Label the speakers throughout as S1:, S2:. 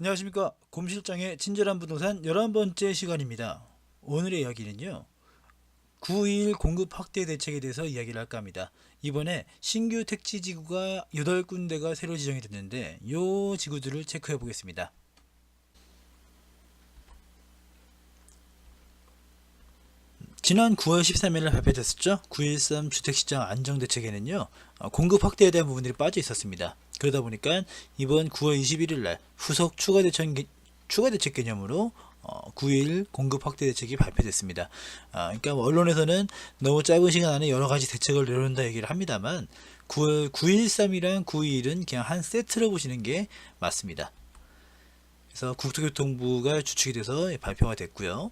S1: 안녕하십니까. 곰실장의 친절한 부동산 11번째 시간입니다. 오늘의 이야기는요. 9.21 공급 확대 대책에 대해서 이야기를 할까 합니다. 이번에 신규 택지 지구가 8군데가 새로 지정이 됐는데 요 지구들을 체크해 보겠습니다. 지난 9월 13일 발표됐었죠. 9.13 주택시장 안정대책에는요, 어, 공급 확대에 대한 부분들이 빠져 있었습니다. 그러다 보니까 이번 9월 21일 날 후속 추가 대책, 추가 대책 개념으로 어, 9일 공급 확대 대책이 발표됐습니다. 아, 그러니까 뭐 언론에서는 너무 짧은 시간 안에 여러 가지 대책을 내놓는다 얘기를 합니다만 9월 913이랑 921은 그냥 한 세트로 보시는 게 맞습니다. 그래서 국토교통부가 주축이 돼서 발표가 됐고요.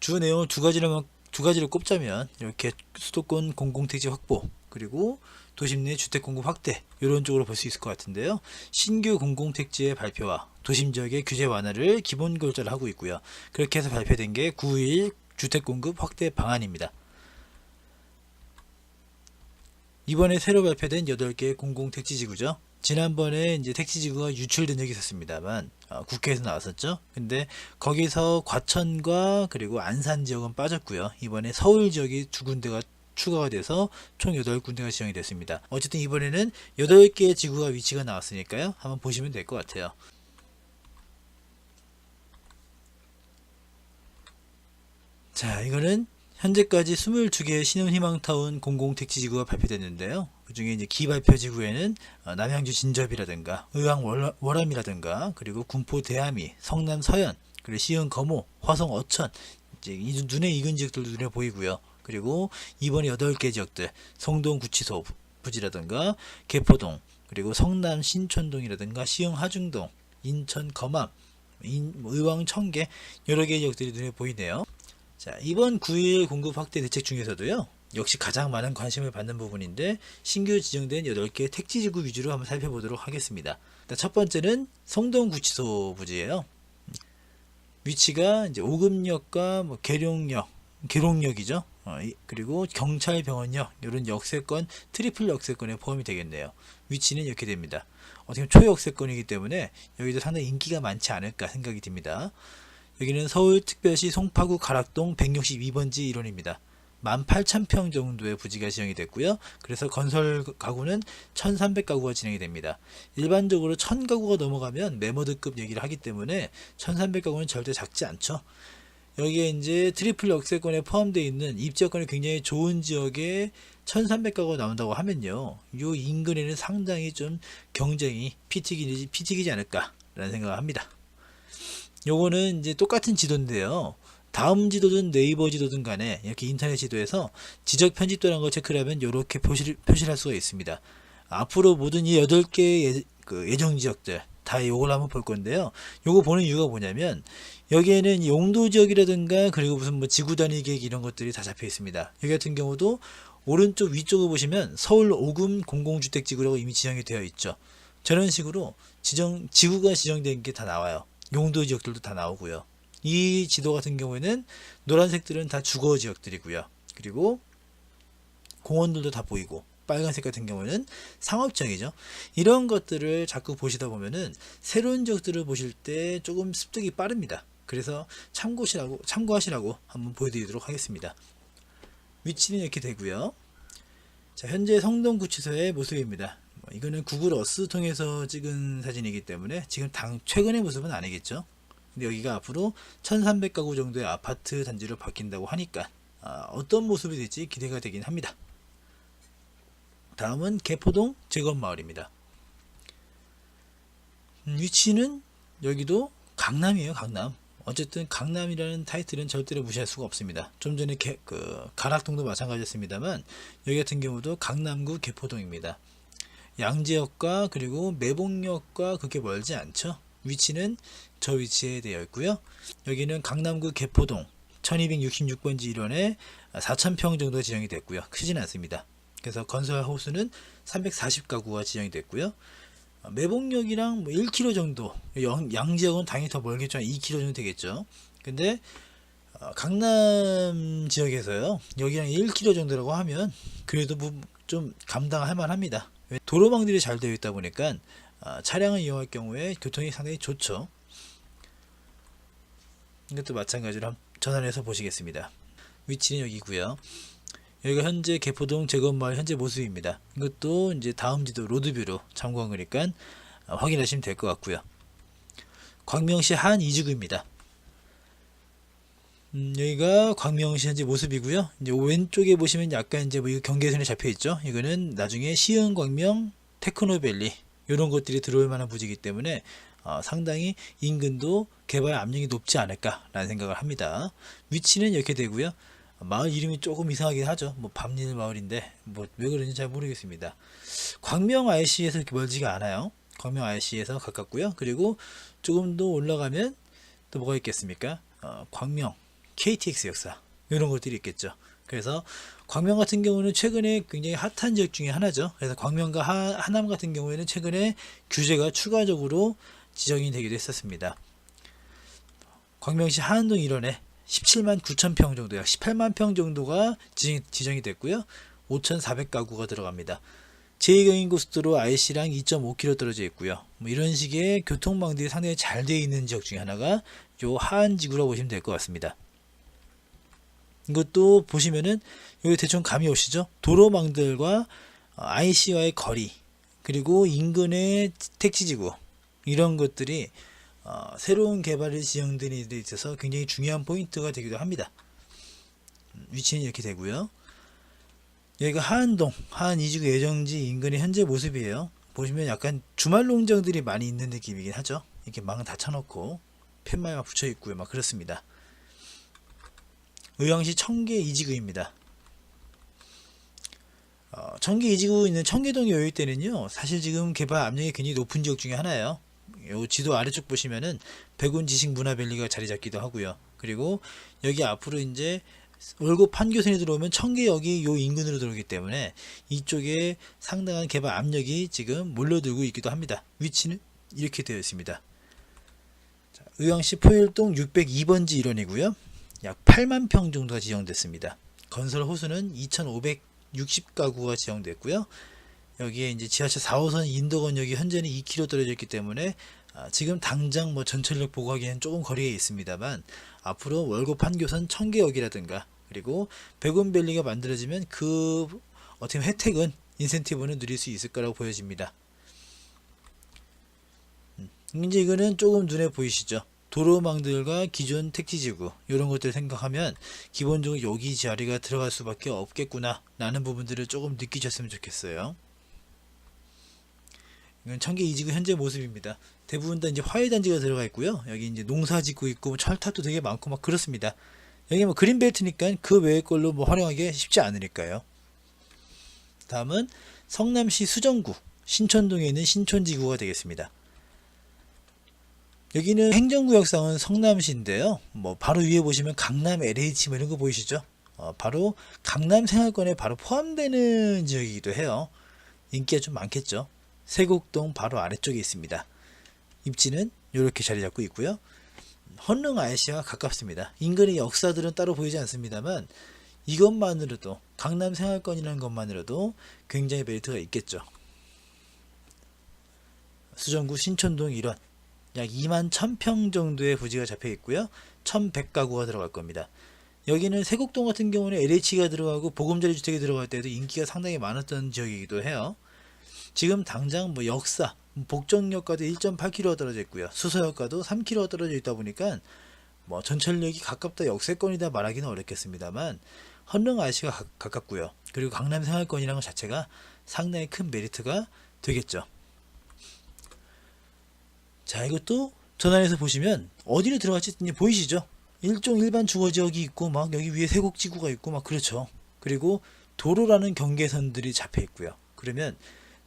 S1: 주 내용을 두 가지를 두 가지를 꼽자면 이렇게 수도권 공공택지 확보 그리고 도심 내 주택 공급 확대 이런 쪽으로 볼 수 있을 것 같은데요. 신규 공공택지의 발표와 도심 지역의 규제 완화를 기본 결제를 하고 있고요. 그렇게 해서 발표된 게 9일 주택 공급 확대 방안입니다. 이번에 새로 발표된 8개의 공공택지지구죠. 지난번에 이제 택지지구가 유출된 적이 있었습니다만 어, 국회에서 나왔었죠. 근데 거기서 과천과 그리고 안산 지역은 빠졌고요. 이번에 서울 지역이 두 군데가 추가가 돼서 총 8군데가 지정이 됐습니다. 어쨌든 이번에는 8개의 지구가 위치가 나왔으니까요. 한번 보시면 될 것 같아요. 자, 이거는 현재까지 22개의 신혼희망타운 공공택지지구가 발표됐는데요. 그 중에 이제 기발표 지구에는 어, 남양주 진접이라든가 의왕 월- 월암이라든가 그리고 군포 대함이, 성남 서현, 그리고 시흥 거모, 화성 어천 이제 이 눈에 익은 지역들도 눈에 보이고요. 그리고 이번에 8개 지역들 성동 구치소 부- 부지라든가 개포동 그리고 성남 신촌동이라든가 시흥 하중동 인천 뭐 의왕 청계 여러 개의 지역들이 눈에 보이네요. 자, 이번 9일 공급 확대 대책 중에서도요. 역시 가장 많은 관심을 받는 부분인데 신규 지정된 8개 택지지구 위주로 한번 살펴보도록 하겠습니다. 첫 번째는 성동구치소 부지예요. 위치가 이제 오금역과 뭐 계룡역, 계룡역이죠. 어, 이- 그리고 경찰병원역 이런 역세권 트리플 역세권에 포함이 되겠네요. 위치는 이렇게 됩니다. 어떻게 보면 초역세권이기 때문에 여기도 상당히 인기가 많지 않을까 생각이 듭니다. 여기는 서울특별시 송파구 가락동 162번지 1호입니다. 18,000평 정도의 부지가 지정이 됐고요. 그래서 건설 가구는 1,300가구가 진행이 됩니다. 일반적으로 1,000가구가 넘어가면 메모드급 얘기를 하기 때문에 1,300가구는 절대 작지 않죠. 여기에 이제 트리플 역세권에 포함되어 있는 입지여건이 굉장히 좋은 지역에 1,300가구가 나온다고 하면요. 요 인근에는 상당히 좀 경쟁이 피튀기지, 피튀기지 않을까라는 생각을 합니다. 요거는 이제 똑같은 지도인데요. 다음 지도든 네이버 지도든 간에 이렇게 인터넷 지도에서 지적 편집도라는 걸 체크를 하면 이렇게 표시를, 표시를 할 수가 있습니다. 앞으로 모든 이 8개 예, 그 예정 지역들 다 요걸 한번 볼 건데요. 요거 보는 이유가 뭐냐면 여기에는 용도 지역이라든가 그리고 무슨 뭐 지구 단위 계획 이런 것들이 다 잡혀 있습니다. 여기 같은 경우도 오른쪽 위쪽을 보시면 서울 오금 공공주택 지구라고 이미 지정이 되어 있죠. 저런 식으로 지정 지구가 지정된 게 다 나와요. 용도 지역들도 다 나오고요. 이 지도 같은 경우에는 노란색들은 다 주거 지역들이고요. 그리고 공원들도 다 보이고 빨간색 같은 경우에는 상업지역이죠. 이런 것들을 자꾸 보시다 보면은 새로운 지역들을 보실 때 조금 습득이 빠릅니다. 그래서 참고시라고 참고하시라고 한번 보여드리도록 하겠습니다. 위치는 이렇게 되고요. 자, 현재 성동구치소의 모습입니다. 뭐 이거는 구글 어스 통해서 찍은 사진이기 때문에 지금 당 최근의 모습은 아니겠죠. 근데 여기가 앞으로 1300가구 정도의 아파트 단지로 바뀐다고 하니까 아, 어떤 모습이 될지 기대가 되긴 합니다. 다음은 개포동 제건마을입니다. 음, 위치는 여기도 강남이에요, 강남. 어쨌든 강남이라는 타이틀은 절대로 무시할 수가 없습니다. 좀 전에 개, 그 가락동도 마찬가지였습니다만 여기 같은 경우도 강남구 개포동입니다. 양재역과 그리고 매봉역과 그렇게 멀지 않죠. 위치는 저 위치에 되어 있고요. 여기는 강남구 개포동 1266번지 1원에 4,000평 정도 지정이 됐고요. 크진 않습니다. 그래서 건설 호수는 340가구가 지정이 됐고요. 어, 매봉역이랑 뭐 1km 정도, 영- 양지역은 당연히 더 멀겠지만 2km 정도 되겠죠. 근데 어, 강남 지역에서요, 여기랑 1km 정도라고 하면 그래도 뭐좀 감당할 만합니다. 왜? 도로망들이 잘 되어 있다 보니까 아, 차량을 이용할 경우에 교통이 상당히 좋죠. 이것도 마찬가지로 한- 전환해서 보시겠습니다. 위치는 여기고요. 여기가 현재 개포동 제건마을 현재 모습입니다. 이것도 이제 다음 지도 로드뷰로 참고한 거니까 아, 확인하시면 될 것 같고요. 광명시 한 이주구입니다. 음, 여기가 광명시 현재 모습이고요. 이제 왼쪽에 보시면 약간 이제 뭐 이거 경계선에 잡혀 있죠. 이거는 나중에 시흥 광명 테크노밸리 이런 것들이 들어올 만한 부지이기 때문에 어, 상당히 인근도 개발 압력이 높지 않을까라는 생각을 합니다. 위치는 이렇게 되고요. 마을 이름이 조금 이상하긴 하죠. 뭐 밤일 마을인데 뭐 왜 그런지 잘 모르겠습니다. 광명 IC에서 이렇게 멀지가 않아요. 광명 IC에서 가깝고요. 그리고 조금 더 올라가면 또 뭐가 있겠습니까? 어, 광명 KTX 역사 이런 것들이 있겠죠. 그래서 광명 같은 경우는 최근에 굉장히 핫한 지역 중에 하나죠. 그래서 광명과 하, 하남 같은 경우에는 최근에 규제가 추가적으로 지정이 되기도 했었습니다. 광명시 하안동 일원에 17만 9천 평 정도, 약 18만 평 정도가 지정, 지정이 됐고요. 5,400 가구가 들어갑니다. 제2경인 고속도로 IC랑 2.5km 떨어져 있고요. 뭐 이런 식의 교통망들이 상당히 잘 되어 있는 지역 중에 하나가 요 하안지구라고 보시면 될 것 같습니다. 이것도 보시면은 여기 대충 감이 오시죠? 도로망들과 IC와의 거리 그리고 인근의 택지지구 이런 것들이 어, 새로운 개발이 지정된 데 있어서 굉장히 중요한 포인트가 되기도 합니다. 음, 위치는 이렇게 되고요. 여기가 하안동, 하안 이주구 예정지 인근의 현재 모습이에요. 보시면 약간 주말 농장들이 많이 있는 느낌이긴 하죠. 이렇게 망 다 쳐놓고 팻말 막 붙여 있고요. 막 그렇습니다. 의왕시 청계 이지구입니다. 어, 청계 이지구 있는 청계동 요일 때는요, 사실 지금 개발 압력이 굉장히 높은 지역 중에 하나예요. 요 지도 아래쪽 보시면은 백운 지식 문화밸리가 자리 잡기도 하고요. 그리고 여기 앞으로 이제 월급 판교선이 들어오면 청계역이 요 인근으로 들어오기 때문에 이쪽에 상당한 개발 압력이 지금 몰려들고 있기도 합니다. 위치는 이렇게 되어 있습니다. 자, 의왕시 포일동 602번지 일원이고요. 약 8만 평 정도가 지정됐습니다. 건설 호수는 2,560가구가 지정됐고요. 여기에 이제 지하철 4호선 인도건역이 현재는 2km 떨어져 있기 때문에 아, 지금 당장 뭐 전철역 보고 하기에는 조금 거리에 있습니다만 앞으로 월급 판교선 청계역이라든가 그리고 백운밸리가 만들어지면 그 어떻게 혜택은 인센티브는 누릴 수 있을 거라고 보여집니다. 음, 이제 이거는 조금 눈에 보이시죠? 도로망들과 기존 택지지구 이런 것들 생각하면 기본적으로 여기 자리가 들어갈 수밖에 없겠구나 라는 부분들을 조금 느끼셨으면 좋겠어요. 이건 청계 이지구 현재 모습입니다. 대부분 다 이제 화훼 단지가 들어가 있고요. 여기 이제 농사 짓고 있고 뭐 철탑도 되게 많고 막 그렇습니다. 여기 뭐 그린벨트니까 그 외의 걸로 뭐 활용하기 쉽지 않으니까요. 다음은 성남시 수정구 신촌동에 있는 신촌지구가 되겠습니다. 여기는 행정구역상은 성남시인데요. 뭐 바로 위에 보시면 강남 LH 뭐 이런 거 보이시죠? 어, 바로 강남 생활권에 바로 포함되는 지역이기도 해요. 인기가 좀 많겠죠. 세곡동 바로 아래쪽에 있습니다. 입지는 이렇게 자리 잡고 있고요. 헌릉 IC와 가깝습니다. 인근의 역사들은 따로 보이지 않습니다만 이것만으로도 강남 생활권이라는 것만으로도 굉장히 메리트가 있겠죠. 수정구 신촌동 일원 약 2만 1000평 정도의 부지가 잡혀 있고요. 1100가구가 들어갈 겁니다. 여기는 세곡동 같은 경우는 LH가 들어가고 보금자리 주택이 들어갈 때도 인기가 상당히 많았던 지역이기도 해요. 지금 당장 뭐 역사, 복정역과도 1.8km 떨어져 있고요. 수서역과도 3km 떨어져 있다 보니까 뭐 전철역이 가깝다 역세권이다 말하기는 어렵겠습니다만 헌릉 IC가 가깝고요. 그리고 강남 생활권이라는 것 자체가 상당히 큰 메리트가 되겠죠. 자 이것도 전환해서 보시면 어디로 들어갈지 보이시죠? 일종 일반 주거 지역이 있고 막 여기 위에 세곡지구가 있고 막 그렇죠. 그리고 도로라는 경계선들이 잡혀 있고요. 그러면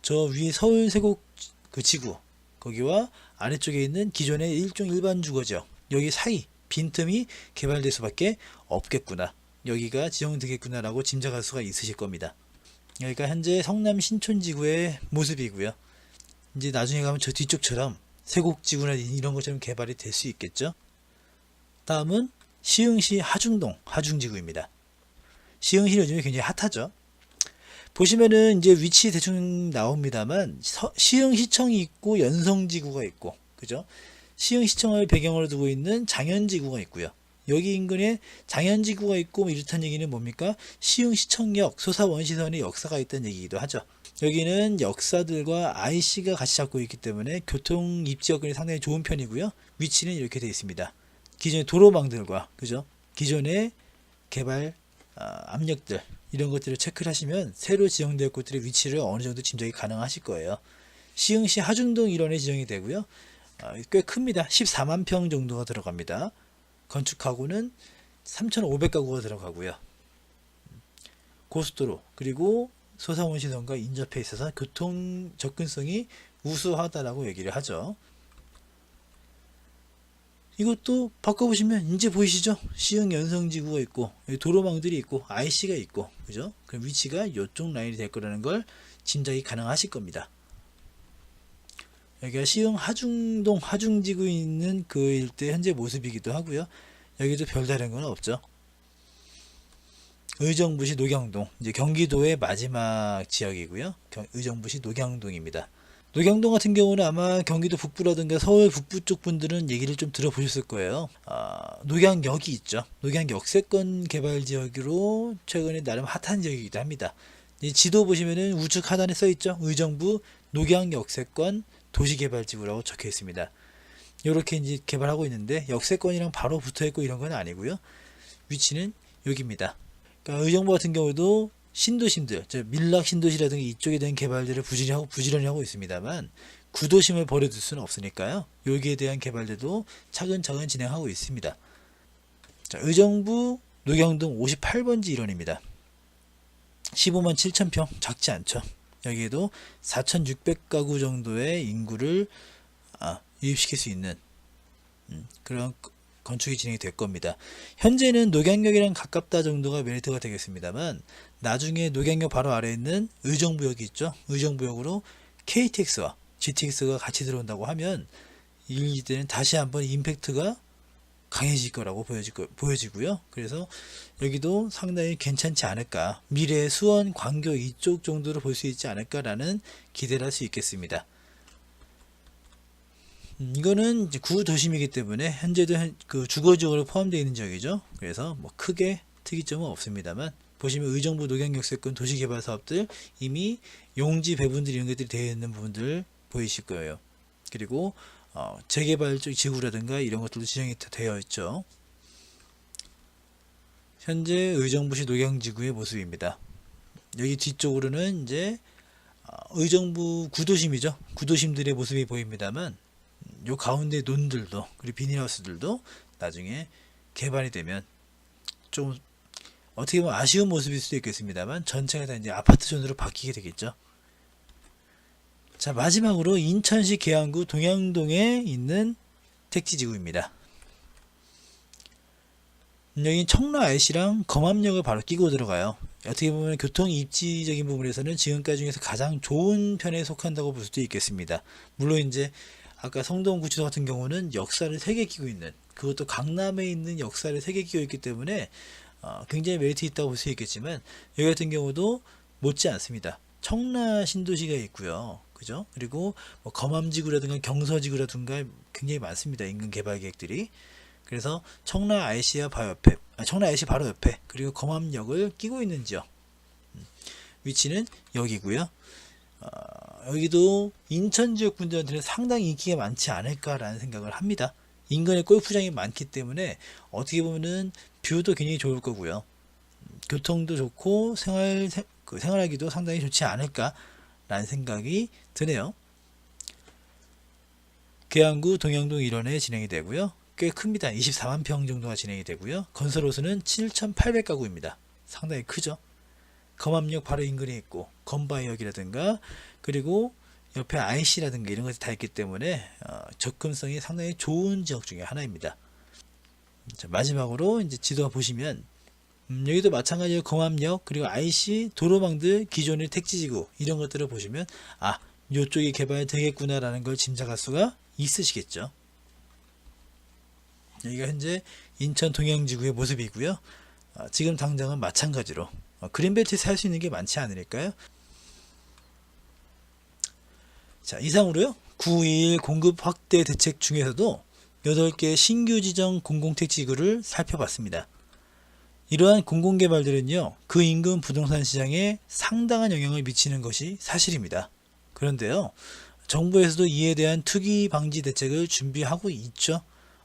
S1: 저 위에 서울 세곡 그 지구 거기와 아래쪽에 있는 기존의 일종 일반 주거지역 여기 사이 빈틈이 개발될 수밖에 없겠구나. 여기가 지정되겠구나라고 짐작할 수가 있으실 겁니다. 여기가 현재 성남 신촌 지구의 모습이고요. 이제 나중에 가면 저 뒤쪽처럼 세곡지구나 이런 것처럼 개발이 될 수 있겠죠. 다음은 시흥시 하중동 하중지구입니다. 시흥시 요즘에 굉장히 핫하죠. 보시면은 이제 위치 대충 나옵니다만 서- 시흥 시청이 있고 연성지구가 있고 그죠? 시흥 시청을 배경으로 두고 있는 장현지구가 있고요. 여기 인근에 장현지구가 있고 뭐 이렇다는 얘기는 뭡니까? 시흥 시청역 소사원 시선의 역사가 있다는 얘기이기도 하죠. 여기는 역사들과 IC가 같이 잡고 있기 때문에 교통 입지 여건이 상당히 좋은 편이고요. 위치는 이렇게 되어 있습니다. 기존의 도로망들과 그죠? 기존의 개발 아, 압력들 이런 것들을 체크를 하시면 새로 지정될 곳들의 위치를 어느 정도 짐작이 가능하실 거예요. 시흥시 하중동 일원에 지정이 되고요. 아, 꽤 큽니다. 14만 평 정도가 들어갑니다. 건축하고는 3,500가구가 들어가고요. 고속도로 그리고 소상원시선과 인접해 있어서 교통 접근성이 우수하다라고 얘기를 하죠. 이것도 바꿔보시면 이제 보이시죠? 시흥 연성지구가 있고 도로망들이 있고 IC가 있고 그죠? 그럼 위치가 이쪽 라인이 될 거라는 걸 짐작이 가능하실 겁니다. 여기가 시흥 하중동 하중지구에 있는 그 일대 현재 모습이기도 하고요. 여기도 별다른 건 없죠. 의정부시 녹양동 이제 경기도의 마지막 지역이고요. 경- 의정부시 녹양동입니다. 녹양동 같은 경우는 아마 경기도 북부라든가 서울 북부 쪽 분들은 얘기를 좀 들어보셨을 거예요. 아, 녹양역이 있죠. 녹양 역세권 개발 지역으로 최근에 나름 핫한 지역이기도 합니다. 이 지도 보시면은 우측 하단에 써 있죠. 의정부 녹양 역세권 도시개발지구라고 적혀 있습니다. 이렇게 이제 개발하고 있는데 역세권이랑 바로 붙어 있고 이런 건 아니고요. 위치는 여기입니다. 그러니까 의정부 같은 경우도 신도심들, 저 밀락 신도시라든가 이쪽에 대한 개발들을 부지런히 하고 부지런히 하고 있습니다만 구도심을 버려둘 수는 없으니까요. 여기에 대한 개발들도 차근차근 진행하고 있습니다. 자, 의정부 녹양동 58번지 일원입니다. 15만 7천 평 작지 않죠. 여기에도 4,600가구 정도의 인구를 아, 유입시킬 수 있는 음, 그런 거- 건축이 진행이 될 겁니다. 현재는 녹양역이랑 가깝다 정도가 메리트가 되겠습니다만 나중에 녹양역 바로 아래에 있는 의정부역이 있죠. 의정부역으로 KTX와 GTX가 같이 들어온다고 하면 이때는 다시 한번 임팩트가 강해질 거라고 보여질 거, 보여지고 요. 그래서 여기도 상당히 괜찮지 않을까. 미래 수원, 광교 이쪽 정도로 볼 수 있지 않을까라는 기대를 할 수 있겠습니다. 음, 이거는 구도심이기 때문에 현재도 현- 그 주거지역으로 포함되어 있는 지역이죠. 그래서 뭐 크게 특이점은 없습니다만 보시면 의정부 녹양역세권 도시개발 사업들 이미 용지 배분들 이런 것들이 되어 있는 부분들 보이실 거예요. 그리고 어, 재개발 쪽 지구라든가 이런 것들도 지정이 다 되어 있죠. 현재 의정부시 녹양지구의 모습입니다. 여기 뒤쪽으로는 이제 어, 의정부 구도심이죠. 구도심들의 모습이 보입니다만 요 가운데 논들도 그리고 비닐하우스들도 나중에 개발이 되면 좀 어떻게 보면 아쉬운 모습일 수도 있겠습니다만 전체가 다 이제 아파트존으로 바뀌게 되겠죠. 자 마지막으로 인천시 계양구 동양동에 있는 택지지구입니다. 여기 청라 IC랑 검암역을 바로 끼고 들어가요. 어떻게 보면 교통 입지적인 부분에서는 지금까지 중에서 가장 좋은 편에 속한다고 볼 수도 있겠습니다. 물론 이제 아까 성동 구치소 같은 경우는 역사를 세 개 끼고 있는 그것도 강남에 있는 역사를 세 개 끼고 있기 때문에 어, 굉장히 메리트 있다고 볼 수 있겠지만 여기 같은 경우도 못지 않습니다. 청라 신도시가 있고요. 그죠? 그리고 뭐 검암지구라든가 경서지구라든가 굉장히 많습니다. 인근 개발 계획들이. 그래서 청라 IC와 바로 옆에, 아, 청라 IC 바로 옆에 그리고 검암역을 끼고 있는 지역. 음, 위치는 여기고요. 어, 여기도 인천 지역 분들한테는 상당히 인기가 많지 않을까라는 생각을 합니다. 인근에 골프장이 많기 때문에 어떻게 보면은 뷰도 굉장히 좋을 거고요. 음, 교통도 좋고 생활 세- 그 생활하기도 상당히 좋지 않을까라는 생각이 드네요. 계양구 동양동 일원에 진행이 되고요. 꽤 큽니다. 24만 평 정도가 진행이 되고요. 건설 호수는 7,800가구입니다. 상당히 크죠. 검암역 바로 인근에 있고 건바이역이라든가 그리고 옆에 IC라든가 이런 것이 다 있기 때문에 어, 접근성이 상당히 좋은 지역 중에 하나입니다. 자, 마지막으로 이제 지도 보시면 음, 여기도 마찬가지로 검암역 그리고 IC 도로망들 기존의 택지지구 이런 것들을 보시면 아 이쪽이 개발되겠구나라는 걸 짐작할 수가 있으시겠죠. 여기가 현재 인천 동양지구의 모습이고요. 아, 지금 당장은 마찬가지로 어, 그린벨트에서 할 수 있는 게 많지 않을까요? 자, 이상으로요. 9.21 공급 확대 대책 중에서도 8개 신규 지정 공공택지구를 살펴봤습니다. 이러한 공공개발들은요, 그 인근 부동산 시장에 상당한 영향을 미치는 것이 사실입니다. 그런데요, 정부에서도 이에 대한 투기 방지 대책을 준비하고 있죠.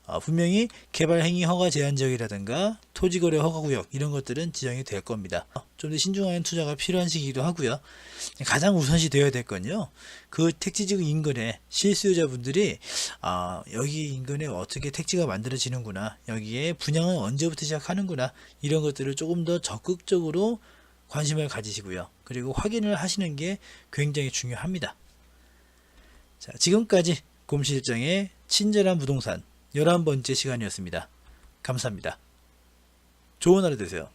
S1: 어, 분명히 개발 행위 허가 제한 지역이라든가 토지 거래 허가 구역 이런 것들은 지정이 될 겁니다. 좀더 신중한 투자가 필요한 시기이기도 하고요. 가장 우선시 되어야 될 건요. 그 택지지구 인근에 실수요자분들이 아, 여기 인근에 어떻게 택지가 만들어지는구나. 여기에 분양은 언제부터 시작하는구나. 이런 것들을 조금 더 적극적으로 관심을 가지시고요. 그리고 확인을 하시는 게 굉장히 중요합니다. 자, 지금까지 곰실장의 친절한 부동산 11번째 시간이었습니다. 감사합니다. 좋은 하루 되세요.